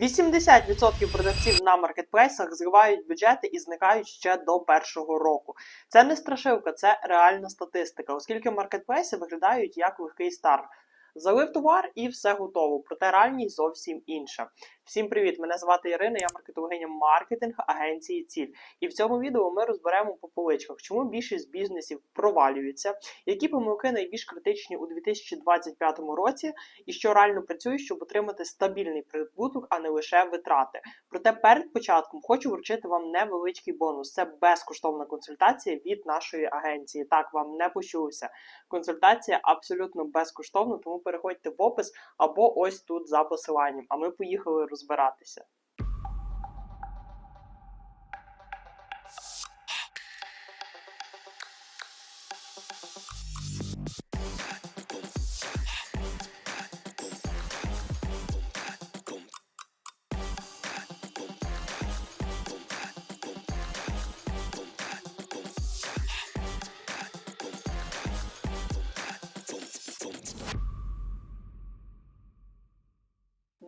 80% продавців на маркетплейсах зривають бюджети і зникають ще до першого року. Це не страшилка, це реальна статистика, оскільки маркетплейси виглядають як легкий старт. Залив товар і все готово. Проте реальність зовсім інша. Всім привіт! Мене звати Ірина, я маркетологиня маркетинг агенції Ціль. І в цьому відео ми розберемо по поличках, чому більшість бізнесів провалюється, які помилки найбільш критичні у 2025 році, і що реально працює, щоб отримати стабільний прибуток, а не лише витрати. Проте перед початком хочу вручити вам невеличкий бонус. Це безкоштовна консультація від нашої агенції. Так вам не почулося. Консультація абсолютно безкоштовна, тому переходьте в опис або ось тут за посиланням. А ми поїхали розбиратися.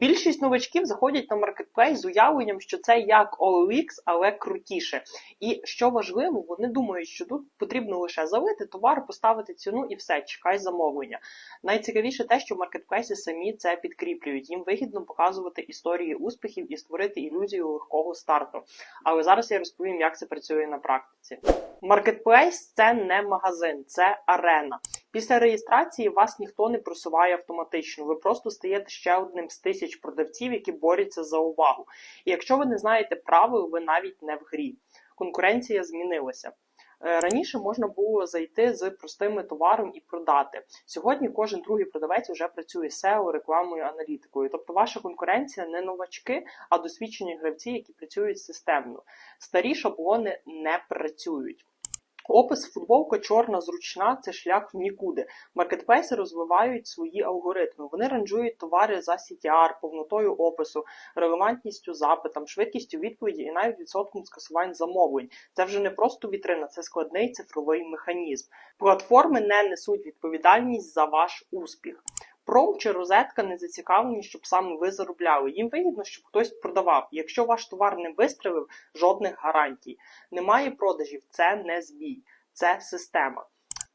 Більшість новачків заходять на маркетплейс з уявленням, що це як OLX, але крутіше. І що важливо, вони думають, що тут потрібно лише залити товар, поставити ціну і все, чекай замовлення. Найцікавіше те, що маркетплейси самі це підкріплюють. Їм вигідно показувати історії успіхів і створити ілюзію легкого старту. Але зараз я розповім, як це працює на практиці. Маркетплейс це не магазин, це арена. Після реєстрації вас ніхто не просуває автоматично. Ви просто стаєте ще одним з тисяч продавців, які борються за увагу. І якщо ви не знаєте правил, ви навіть не в грі. Конкуренція змінилася. Е, Раніше можна було зайти з простими товаром і продати. Сьогодні кожен другий продавець вже працює SEO, рекламою, аналітикою. Тобто ваша конкуренція не новачки, а досвідчені гравці, які працюють системно. Старі шаблони не працюють. Опис футболка чорна, зручна це шлях в нікуди. Маркетплейси розвивають свої алгоритми. Вони ранжують товари за CTR, повнотою опису, релевантністю запитам, швидкістю відповіді і навіть відсотком скасувань замовлень. Це вже не просто вітрина, це складний цифровий механізм. Платформи не несуть відповідальність за ваш успіх. Пром чи розетка не зацікавлені, щоб саме ви заробляли. Їм вигідно, щоб хтось продавав. Якщо ваш товар не вистрелив, жодних гарантій. Немає продажів, це не збій, це система.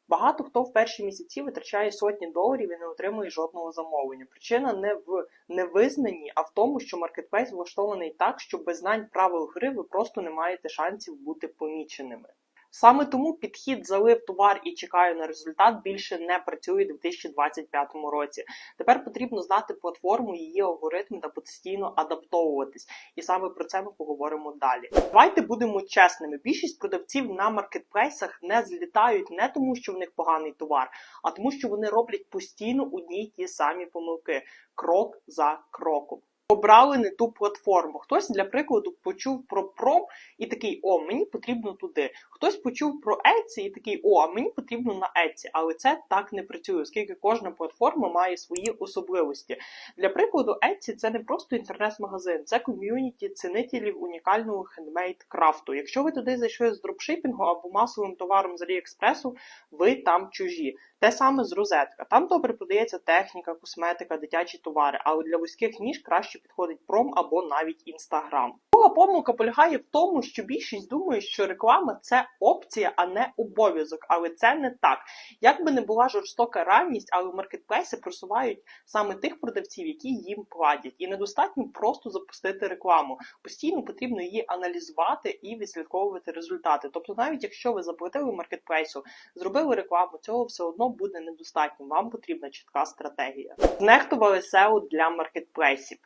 Багато хто в перші місяці витрачає сотні доларів і не отримує жодного замовлення. Причина не в невизнанні, а в тому, що маркетплейс влаштований так, що без знань правил гри ви просто не маєте шансів бути поміченими. Саме тому підхід залив товар і чекаю на результат більше не працює у 2025 році. Тепер потрібно знати платформу, її алгоритми та постійно адаптовуватись. І саме про це ми поговоримо далі. Давайте будемо чесними. Більшість продавців на маркетплейсах не злітають не тому, що в них поганий товар, а тому, що вони роблять постійно одні й ті самі помилки, крок за кроком. Обрали не ту платформу. Хтось для прикладу почув про пром і такий: о, мені потрібно туди. Хтось почув про Etsy і такий, о, а мені потрібно на Etsy. Але це так не працює, оскільки кожна платформа має свої особливості. Для прикладу, Etsy це не просто інтернет-магазин, це ком'юніті цінителів унікального хендмейд крафту. Якщо ви туди зайшли з дропшипінгу або масовим товаром з Аліекспресу, ви там чужі. Те саме з розетка. Там добре продається техніка, косметика, дитячі товари, але для вузьких ніж краще підходить пром або навіть інстаграм. Друга помилка полягає в тому, що більшість думає, що реклама це опція, а не обов'язок. Але це не так. Як би не була жорстока реальність, але маркетплейси просувають саме тих продавців, які їм платять. І недостатньо просто запустити рекламу. Постійно потрібно її аналізувати і відслідковувати результати. Тобто, навіть якщо ви заплатили маркетплейсу, зробили рекламу, цього все одно буде недостатньо. Вам потрібна чітка стратегія. Знехтували SEO для маркетплейсів.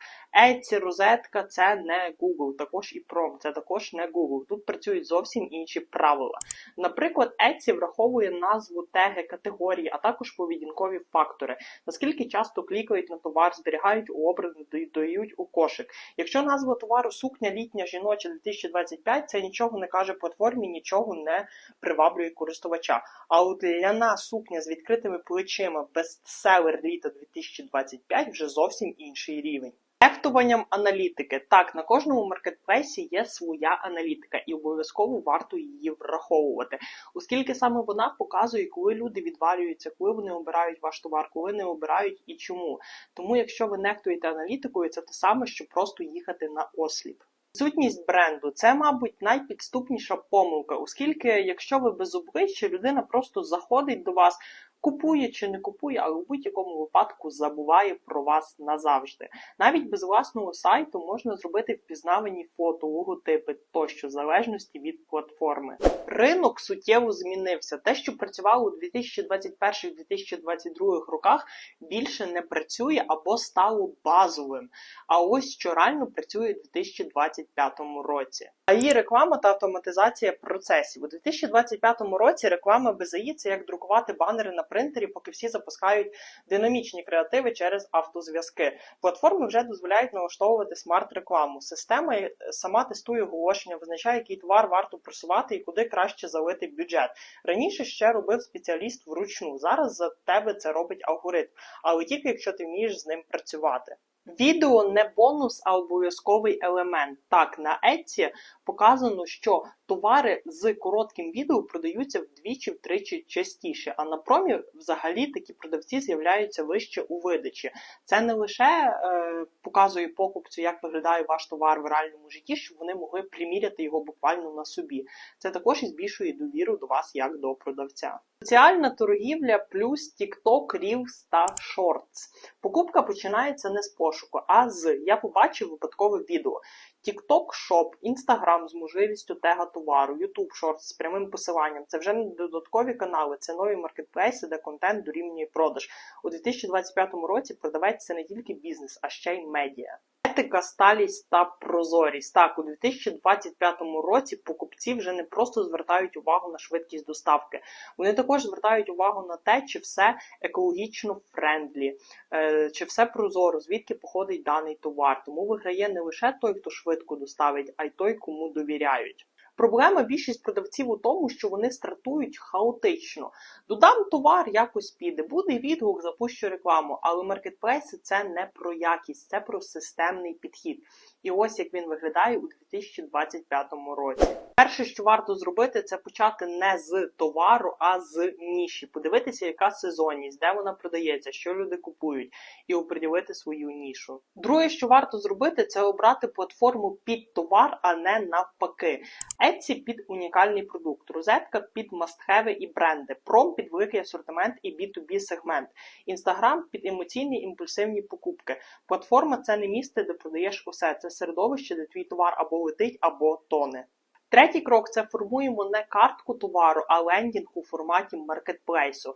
Etsy, розетка це не Google, також і Prom, це також не Google. Тут працюють зовсім інші правила. Наприклад, Etsy враховує назву теги, категорії, а також поведінкові фактори. Наскільки часто клікають на товар, зберігають у образ, додають у кошик. Якщо назва товару сукня літня жіноча 2025, це нічого не каже платформі, нічого не приваблює користувача. А от ляна сукня з відкритими плечима бестселер літа 2025 вже зовсім інший рівень. Нехтуванням аналітики. Так, на кожному маркетплейсі є своя аналітика, і обов'язково варто її враховувати, оскільки саме вона показує, коли люди відвалюються, коли вони обирають ваш товар, коли не обирають і чому. Тому, якщо ви нехтуєте аналітикою, це те саме, що просто їхати на осліп. Сутність бренду це, мабуть, найпідступніша помилка, оскільки, якщо ви без обличчя, людина просто заходить до вас, купує чи не купує, але в будь-якому випадку забуває про вас назавжди. Навіть без власного сайту можна зробити впізнавані фото, логотипи тощо, в залежності від платформи. Ринок суттєво змінився. Те, що працювало у 2021-2022 роках, більше не працює або стало базовим. А ось що реально працює у 2025 році. АІ реклама та автоматизація процесів. У 2025 році реклама без АІ – це як друкувати банери на принтері, поки всі запускають динамічні креативи через автозв'язки. Платформи вже дозволяють налаштовувати смарт-рекламу. Система е, сама тестує оголошення, визначає, який товар варто просувати і куди краще залити бюджет. Раніше ще робив спеціаліст вручну. Зараз за тебе це робить алгоритм, але тільки якщо ти вмієш з ним працювати. Відео не бонус, а обов'язковий елемент. Так, на Etsy показано, що товари з коротким відео продаються вдвічі-втричі частіше, а на промі взагалі такі продавці з'являються вище у видачі. Це не лише е, показує покупцю, як виглядає ваш товар в реальному житті, щоб вони могли приміряти його буквально на собі. Це також і збільшує довіру до вас як до продавця. Соціальна торгівля плюс TikTok, Reels та Shorts. Покупка починається не з пошуку, а з я побачив випадкове відео. TikTok Shop, Instagram з можливістю тега товару, YouTube Shorts з прямим посиланням. Це вже не додаткові канали, це нові маркетплейси, де контент дорівнює продаж. У 2025 році продавець це не тільки бізнес, а ще й медіа. Етика, сталість та прозорість. Так, у 2025 році покупці вже не просто звертають увагу на швидкість доставки, вони також звертають увагу на те, чи все екологічно френдлі, е, чи все прозоро, звідки походить даний товар. Тому виграє не лише той, хто швидко доставить, а й той, кому довіряють. Проблема більшість продавців у тому, що вони стартують хаотично. Додам товар, якось піде, буде відгук, запущу рекламу, але маркетплейси це не про якість, це про системний підхід. І ось як він виглядає у 2025 році. Перше, що варто зробити, це почати не з товару, а з ніші. Подивитися, яка сезонність, де вона продається, що люди купують, і оприділити свою нішу. Друге, що варто зробити, це обрати платформу під товар, а не навпаки. Etsy під унікальний продукт, розетка під мастхеви і бренди, пром під великий асортимент і B2B сегмент, Instagram під емоційні імпульсивні покупки. Платформа це не місце, де продаєш усе. Це середовище, де твій товар або летить, або тоне. Третій крок це формуємо не картку товару, а лендінг у форматі маркетплейсу,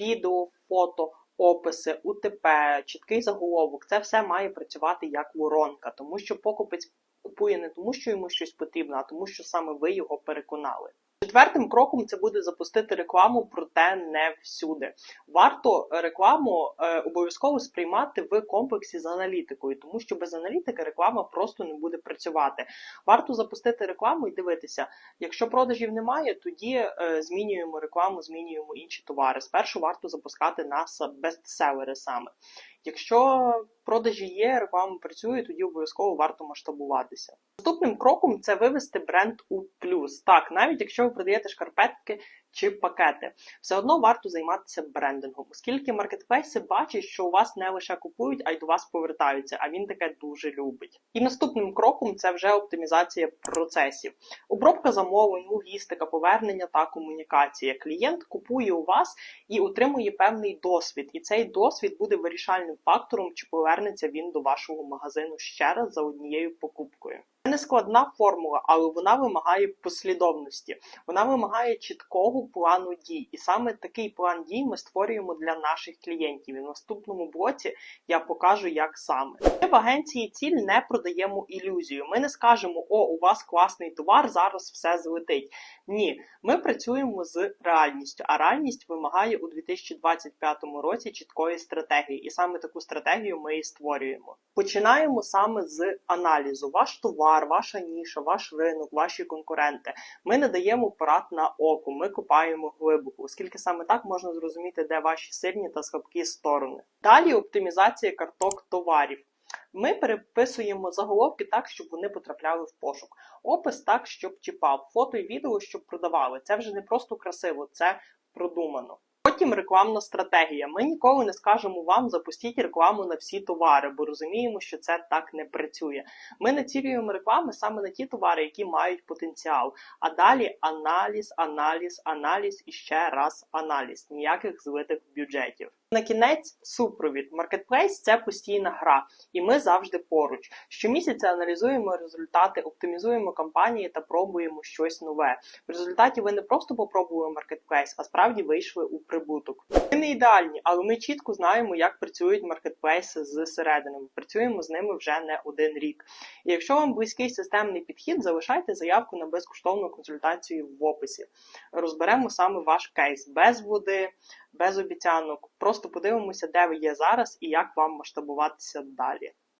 відео, фото. Описи, УТП, чіткий заголовок це все має працювати як воронка, тому що покупець купує не тому, що йому щось потрібно, а тому, що саме ви його переконали. Четвертим кроком це буде запустити рекламу, проте не всюди. Варто рекламу е, обов'язково сприймати в комплексі з аналітикою, тому що без аналітики реклама просто не буде працювати. Варто запустити рекламу і дивитися, якщо продажів немає, тоді е, змінюємо рекламу, змінюємо інші товари. Спершу варто запускати на бестселери саме. Якщо продажі є, реклама працює, тоді обов'язково варто масштабуватися. Наступним кроком це вивести бренд у плюс. Так, навіть якщо ви продаєте шкарпетки чи пакети, все одно варто займатися брендингом, оскільки маркетплейси бачать, що у вас не лише купують, а й до вас повертаються, а він таке дуже любить. І наступним кроком це вже оптимізація процесів, обробка замовлень, логістика, повернення та комунікація. Клієнт купує у вас і отримує певний досвід, і цей досвід буде вирішальним фактором, чи повернеться він до вашого магазину ще раз за однією покупкою. Це не складна формула, але вона вимагає послідовності. Вона вимагає чіткого плану дій. І саме такий план дій ми створюємо для наших клієнтів. І в наступному блоці я покажу, як саме. Ми в агенції ціль не продаємо ілюзію. Ми не скажемо, о, у вас класний товар, зараз все злетить. Ні, ми працюємо з реальністю, а реальність вимагає у 2025 році чіткої стратегії. І саме таку стратегію ми і створюємо. Починаємо саме з аналізу. Ваш товар, ваша ніша, ваш ринок, ваші конкуренти. Ми не даємо порад на око, ми копаємо глибоко, оскільки саме так можна зрозуміти, де ваші сильні та слабкі сторони. Далі оптимізація карток товарів. Ми переписуємо заголовки так, щоб вони потрапляли в пошук. Опис так, щоб чіпав, фото і відео, щоб продавали. Це вже не просто красиво, це продумано. Потім рекламна стратегія. Ми ніколи не скажемо вам запустіть рекламу на всі товари, бо розуміємо, що це так не працює. Ми націлюємо реклами саме на ті товари, які мають потенціал. А далі аналіз, аналіз, аналіз і ще раз аналіз. Ніяких злитих бюджетів. На кінець супровід. Маркетплейс це постійна гра, і ми завжди поруч. Щомісяця аналізуємо результати, оптимізуємо кампанії та пробуємо щось нове. В результаті ви не просто попробували маркетплейс, а справді вийшли у прибуток. Ми не ідеальні, але ми чітко знаємо, як працюють маркетплейси з середини. Ми працюємо з ними вже не один рік. І якщо вам близький системний підхід, залишайте заявку на безкоштовну консультацію в описі. Розберемо саме ваш кейс без води, без обіцянок. Просто подивимося, де ви є зараз і як вам масштабуватися далі.